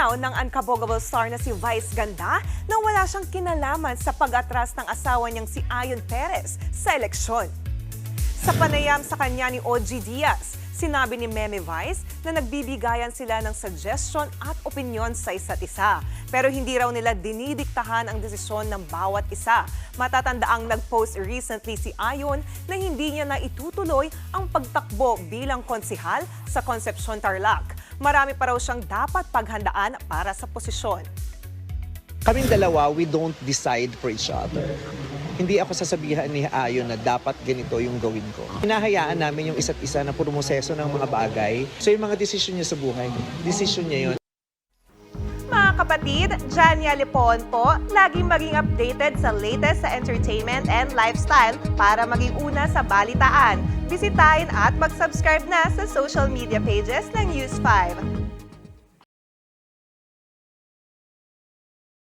Nilinaw ng unkabogable star na si Vice Ganda na wala siyang kinalaman sa pag-atras ng asawa niyang si Ayon Perez sa eleksyon. Sa panayam sa kanya ni OG Diaz, sinabi ni Meme Vice na nagbibigayan sila ng suggestion at opinion sa isa't isa. Pero hindi raw nila dinidiktahan ang desisyon ng bawat isa. Matatandaang nag-post recently si Ayon na hindi niya na itutuloy ang pagtakbo bilang konsihal sa Concepcion Tarlac. Marami pa raw siyang dapat paghandaan para sa posisyon. Kaming dalawa, we don't decide for each other. Hindi ako sasabihan ni Ayon na dapat ganito yung gawin ko. Hinahayaan namin yung isa't isa na promoseso ng mga bagay. So yung mga desisyon niya sa buhay, desisyon niya yun. Kapatid, Jania Lipon po, laging maging updated sa latest sa entertainment and lifestyle para maging una sa balitaan. Bisitahin at mag-subscribe na sa social media pages ng News 5.